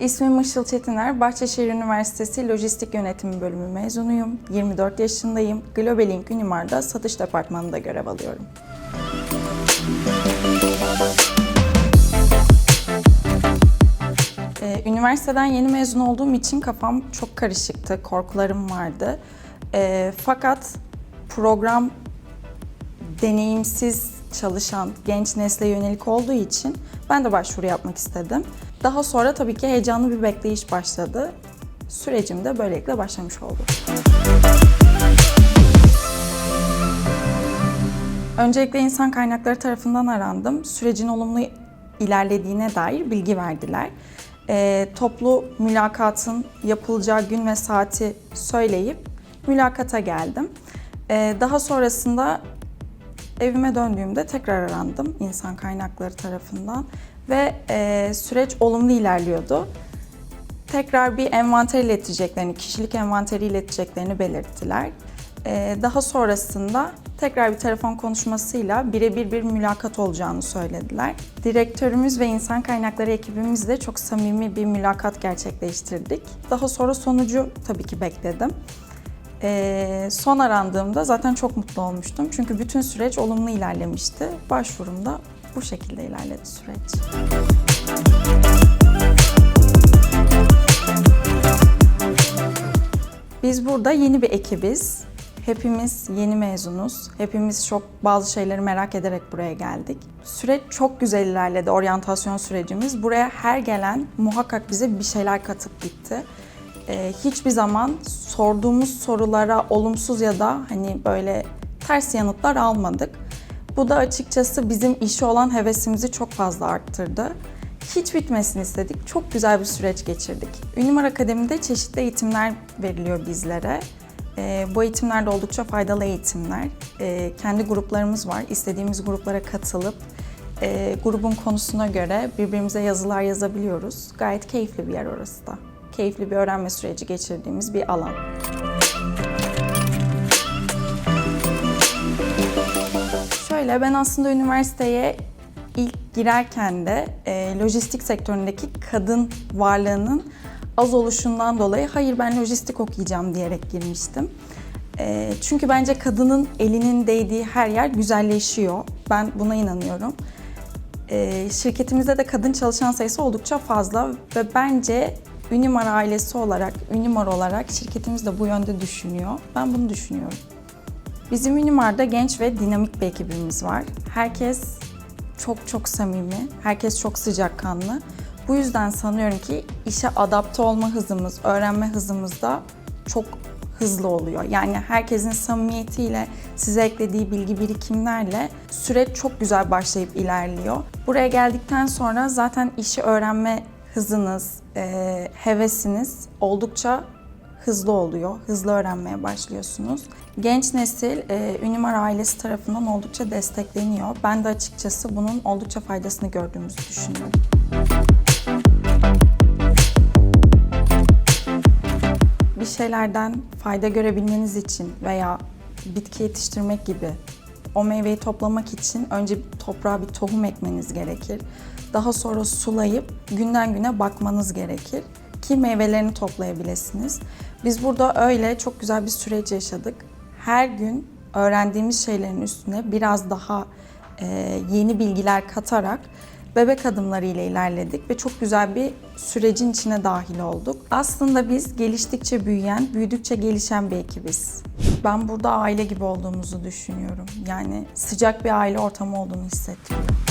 ismim Işıl Çetiner. Bahçeşehir Üniversitesi Lojistik Yönetimi Bölümü mezunuyum. 24 yaşındayım. Globalink Unimar'da satış departmanında görev alıyorum. Ee, üniversiteden yeni mezun olduğum için kafam çok karışıktı, korkularım vardı. Ee, fakat program deneyimsiz çalışan genç nesle yönelik olduğu için ben de başvuru yapmak istedim. Daha sonra tabii ki heyecanlı bir bekleyiş başladı. Sürecim de böylelikle başlamış oldu. Öncelikle insan kaynakları tarafından arandım. Sürecin olumlu ilerlediğine dair bilgi verdiler. Ee, toplu mülakatın yapılacağı gün ve saati söyleyip mülakata geldim. Ee, daha sonrasında evime döndüğümde tekrar arandım insan kaynakları tarafından ve e, süreç olumlu ilerliyordu. Tekrar bir envanter ileteceklerini, kişilik envanteri ileteceklerini belirttiler. Ee, daha sonrasında tekrar bir telefon konuşmasıyla birebir bir mülakat olacağını söylediler. Direktörümüz ve insan kaynakları ekibimizle çok samimi bir mülakat gerçekleştirdik. Daha sonra sonucu tabii ki bekledim. Ee, son arandığımda zaten çok mutlu olmuştum. Çünkü bütün süreç olumlu ilerlemişti. Başvurumda bu şekilde ilerledi süreç. Biz burada yeni bir ekibiz. Hepimiz yeni mezunuz. Hepimiz çok bazı şeyleri merak ederek buraya geldik. Süreç çok güzel ilerledi, oryantasyon sürecimiz. Buraya her gelen muhakkak bize bir şeyler katıp gitti. Ee, hiçbir zaman sorduğumuz sorulara olumsuz ya da hani böyle ters yanıtlar almadık. Bu da açıkçası bizim işe olan hevesimizi çok fazla arttırdı. Hiç bitmesini istedik. Çok güzel bir süreç geçirdik. Ünimar Akademi'de çeşitli eğitimler veriliyor bizlere. Ee, bu eğitimler de oldukça faydalı eğitimler. Ee, kendi gruplarımız var. İstediğimiz gruplara katılıp e, grubun konusuna göre birbirimize yazılar yazabiliyoruz. Gayet keyifli bir yer orası da. Keyifli bir öğrenme süreci geçirdiğimiz bir alan. Şöyle ben aslında üniversiteye ilk girerken de e, lojistik sektöründeki kadın varlığının az oluşundan dolayı hayır ben lojistik okuyacağım diyerek girmiştim. E, çünkü bence kadının elinin değdiği her yer güzelleşiyor. Ben buna inanıyorum. E, şirketimizde de kadın çalışan sayısı oldukça fazla ve bence Unimar ailesi olarak, Unimar olarak şirketimiz de bu yönde düşünüyor. Ben bunu düşünüyorum. Bizim Unimar'da genç ve dinamik bir ekibimiz var. Herkes çok çok samimi, herkes çok sıcakkanlı. Bu yüzden sanıyorum ki işe adapte olma hızımız, öğrenme hızımız da çok hızlı oluyor. Yani herkesin samimiyetiyle, size eklediği bilgi birikimlerle süreç çok güzel başlayıp ilerliyor. Buraya geldikten sonra zaten işi öğrenme hızınız, hevesiniz oldukça hızlı oluyor. Hızlı öğrenmeye başlıyorsunuz. Genç nesil e, Unimar ailesi tarafından oldukça destekleniyor. Ben de açıkçası bunun oldukça faydasını gördüğümüzü düşünüyorum. Bir şeylerden fayda görebilmeniz için veya bitki yetiştirmek gibi o meyveyi toplamak için önce toprağa bir tohum ekmeniz gerekir. Daha sonra sulayıp günden güne bakmanız gerekir ki meyvelerini toplayabilirsiniz. Biz burada öyle çok güzel bir süreç yaşadık. Her gün öğrendiğimiz şeylerin üstüne biraz daha e, yeni bilgiler katarak bebek adımları ile ilerledik ve çok güzel bir sürecin içine dahil olduk. Aslında biz geliştikçe büyüyen, büyüdükçe gelişen bir ekibiz. Ben burada aile gibi olduğumuzu düşünüyorum. Yani sıcak bir aile ortamı olduğunu hissettiriyor.